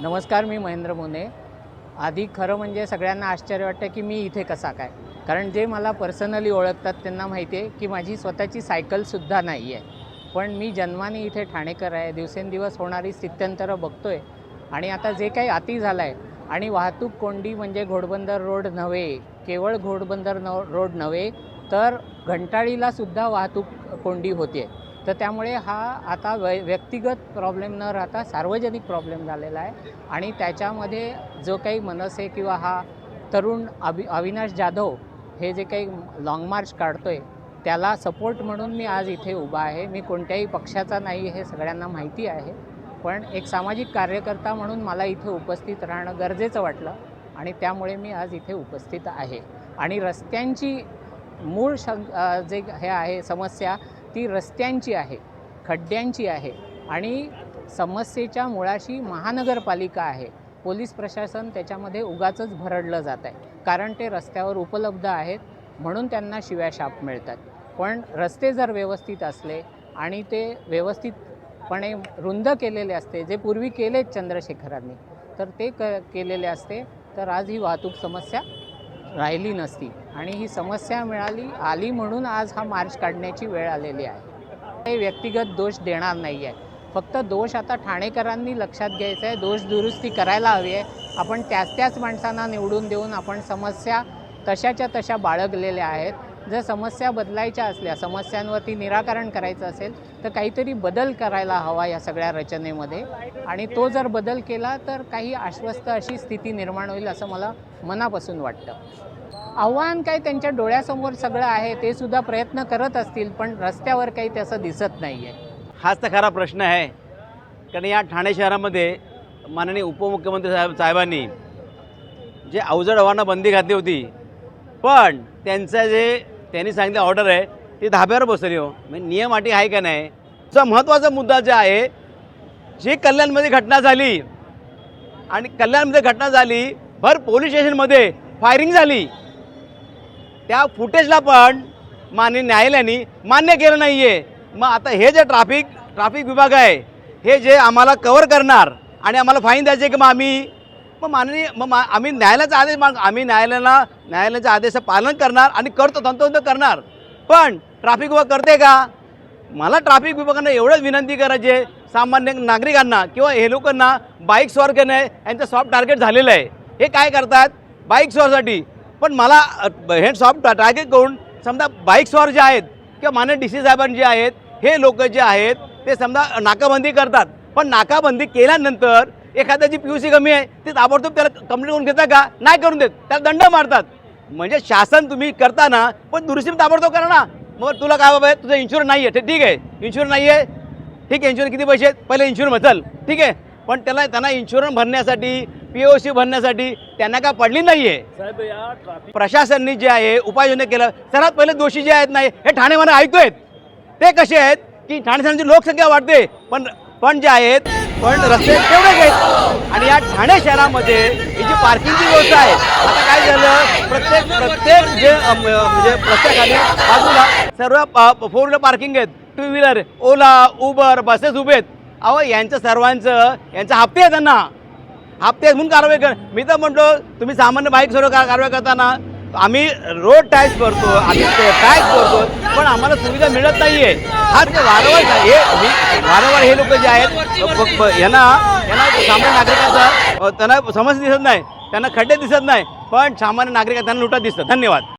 नमस्कार मी महेंद्र मोने. आधी खरं म्हणजे सगळ्यांना आश्चर्य वाटतं की मी इथे कसा काय? कारण जे मला पर्सनली ओळखतात त्यांना माहिती आहे की माझी स्वतःची सायकलसुद्धा नाही आहे. पण मी जन्माने इथे ठाणेकर आहे दिवसेंदिवस होणारी स्थित्यंतरं बघतो आहे आणि आता जे काही अति झालं आहे आणि वाहतूक कोंडी म्हणजे घोडबंदर रोड नव्हे केवळ घोडबंदर न रोड नव्हे तर घंटाळीलासुद्धा वाहतूक कोंडी होते तर त्यामुळे हा आता वै व्यक्तिगत प्रॉब्लेम न राहता सार्वजनिक प्रॉब्लेम झालेला आहे. आणि त्याच्यामध्ये जो काही मनसे किंवा हा तरुण अभि अविनाश जाधव हे जे काही लाँग मार्च काढतो आहे त्याला सपोर्ट म्हणून मी आज इथे उभा आहे. मी कोणत्याही पक्षाचा नाही हे सगळ्यांना माहिती आहे. पण एक सामाजिक कार्यकर्ता म्हणून मला इथे उपस्थित राहणं गरजेचं वाटलं आणि त्यामुळे मी आज इथे उपस्थित आहे. आणि रस्त्यांची मूळ शं जे हे आहे समस्या ती रस्त्यांची आहे खड्ड्यांची आहे आणि समस्येच्या मुळाशी महानगरपालिका आहे. पोलीस प्रशासन त्याच्यामध्ये उगाचंच भरडलं जात आहे कारण ते रस्त्यावर उपलब्ध आहेत म्हणून त्यांना शिव्या शाप मिळतात. पण रस्ते जर व्यवस्थित असले आणि ते व्यवस्थितपणे रुंद केलेले असते जे पूर्वी केलेत चंद्रशेखरांनी तर ते क केलेले असते तर आज ही वाहतूक समस्या राहिली नसती. आणि ही समस्या मिळाली आली म्हणून आज हा मार्च काढण्याची वेळ आलेली आहे. काही व्यक्तिगत दोष देणार नाही आहे फक्त दोष आता ठाणेकरांनी लक्षात घ्यायचा आहे. दोष दुरुस्ती करायला हवी आहे. आपण त्याच त्याच माणसांना निवडून देऊन आपण समस्या तशाच्या तशा बाळगलेल्या आहेत. जर समस्या बदलायच्या असल्या समस्यांवरती निराकरण करायचं असेल तर काहीतरी बदल करायला हवा या सगळ्या रचनेमध्ये. आणि तो जर बदल केला तर काही आश्वस्त अशी स्थिती निर्माण होईल असं मला मनापासून वाटतं. आव्हान काय त्यांच्या डोळ्यासमोर सगळं आहे ते सुद्धा प्रयत्न करत असतील पण रस्त्यावर काही त्याचं दिसत नाही आहे हाच तर खरा प्रश्न आहे. कारण या ठाणे शहरामध्ये माननीय उपमुख्यमंत्री साहेब साहेबांनी जे अवजड आव्हानं बंदी घातली होती पण त्यांचं जे त्यांनी सांगितलं ऑर्डर आहे. ती धाब्यावर बसली हो. म्हणजे नियम अटी आहे का नाही? चा महत्त्वाचा मुद्दा जे आहे जी कल्याणमध्ये घटना झाली आणि कल्याणमध्ये घटना झाली भर पोलीस स्टेशनमध्ये फायरिंग झाली त्या फुटेजला पण मान्य न्यायालयाने मान्य केलं नाही आहे मग आता हे जे ट्राफिक ट्राफिक विभाग आहे हे जे आम्हाला कवर करणार आणि आम्हाला फाईन द्यायचे की मग आम्ही मग माननीय मग मा आम्ही न्यायालयाचा आदेश माग आम्ही न्यायालयाला न्यायालयाच्या आदेशाचं पालन करणार आणि करतो तंतोतंत करणार. पण ट्राफिक विभाग करते का? मला ट्राफिक विभागाने एवढंच विनंती करायची आहे सामान्य नागरिकांना किंवा हे लोकांना बाईक स्वार करणे यांचं सॉफ्ट टार्गेट झालेलं आहे. हे काय करतात? बाईक स्वारसाठी. पण मला हे सॉफ्ट टार्गेट करून समजा बाईक स्वार जे आहेत किंवा मान्य डी सी साहेबांचे जे आहेत हे लोक जे आहेत ते समजा नाकाबंदी करतात. पण नाकाबंदी केल्यानंतर एखाद्याची पी यू सी कमी आहे ते ताबडतोब त्याला कंप्लेंट करून घेता का? नाही करून देत. त्याला दंड मारतात. म्हणजे शासन तुम्ही करताना पण दुरुस्ती ताबडतोब करा ना. मग तुला काय बाबा आहे तुझं इन्शुरन्स नाही आहे ठीक आहे. इन्शुरन्स नाही आहे ठीक आहे इन्शुरन्स किती पैसे आहेत? पहिले इन्शुरन्स चल ठीक आहे. पण त्याला त्यांना इन्शुरन्स भरण्यासाठी पी ओ सी भरण्यासाठी त्यांना काय पडली नाही आहे प्रशासनने जे आहे उपाययोजना केलं. सर्वात पहिले दोषी जे आहेत नाही हे ठाणेमध्ये ऐकतोय ते कसे आहेत? की ठाणे लोकसंख्या वाढते. पण पण जे आहेत पण रस्ते तेवढे आहेत. आणि या ठाणे शहरामध्ये ही जी पार्किंगची व्यवस्था आहे आता काय झालं? प्रत्येक प्रत्येक जे म्हणजे प्रत्येकाने बाजूला सर्व फोर व्हीलर पार्किंग आहेत. Two wheeler Ola Uber buses उभे आहेत. अहो यांचं सर्वांचं यांचं हप्ते आहेत त्यांना. हप्ते म्हणून कारवाई कर मी तर म्हणतो तुम्ही सामान्य बाईक सर्व कारवाई करताना आम्ही रोड टॅक्स भरतो आम्ही टॅक्स भरतो पण आम्हाला सुविधा मिळत नाही आहे हा ते वारंवार हे वारंवार हे लोक जे आहेत यांना यांना सामान्य नागरिकाचा त्यांना समज दिसत नाही त्यांना खड्डे दिसत नाही पण सामान्य नागरिकांना त्यांना दिसतं धन्यवाद.